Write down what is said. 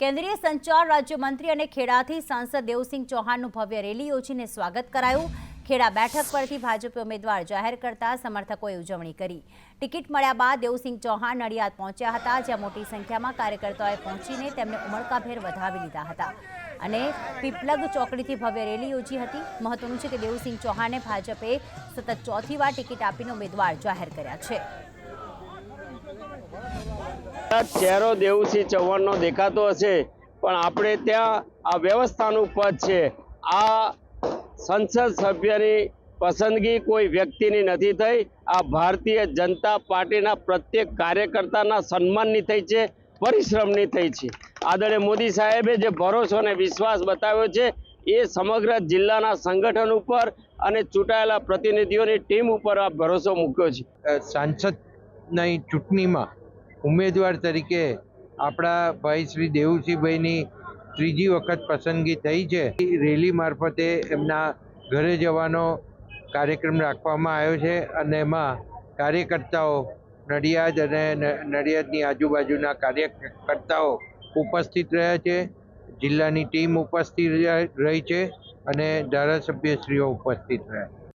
કેન્દ્રીય સંચાર રાજ્યમંત્રી અને ખેડાથી સાંસદ દેવસિંહ ચૌહાણનું ભવ્ય રેલી યોજીને સ્વાગત કરાયું. ખેડા બેઠક પરથી ભાજપે ઉમેદવાર જાહેર કરતા સમર્થકોએ ઉજવણી કરી. ટિકિટ મળ્યા બાદ દેવસિંહ ચૌહાણ નડિયાદ પહોંચ્યા હતા, જ્યાં મોટી સંખ્યામાં કાર્યકર્તાઓએ પહોંચીને તેમને ઉમળકાભેર વધાવી લીધા હતા અને પીપલગ ચોકડીથી ભવ્ય રેલી યોજી હતી. મહત્વનું છે કે દેવસિંહ ચૌહાણને ભાજપે સતત ચોથી વાર ટિકિટ આપીને ઉમેદવાર જાહેર કર્યા છે. ચહેરો દેવુસિંહ ચૌહાણનો દેખાતો હશે, પણ આપણે ત્યાં આ વ્યવસ્થાનું પદ છે. આ સંસદ સભ્યની પસંદગી કોઈ વ્યક્તિની નથી થઈ. આ ભારતીય જનતા પાર્ટીના પ્રત્યેક કાર્યકર્તાના સન્માનની થઈ છે, પરિશ્રમની થઈ છે. આદરણીય મોદી સાહેબે જે ભરોસો અને વિશ્વાસ બતાવ્યો છે, એ સમગ્ર જિલ્લાના સંગઠન ઉપર અને ચૂંટાયેલા પ્રતિનિધિઓની ટીમ ઉપર આ ભરોસો મૂક્યો છે. સાંસદની ચૂંટણીમાં ઉમેદવાર તરીકે આપણા ભાઈ શ્રી દેવુસિંહભાઈની ત્રીજી વખત પસંદગી થઈ છે. રેલી મારફતે એમના ઘરે જવાનો કાર્યક્રમ રાખવામાં આવ્યો છે અને એમાં કાર્યકર્તાઓ નડિયાદ અને નડિયાદની આજુબાજુના કાર્યકર્તાઓ ઉપસ્થિત રહ્યા છે. જિલ્લાની ટીમ ઉપસ્થિત રહી છે અને ધારાસભ્યશ્રીઓ ઉપસ્થિત રહ્યા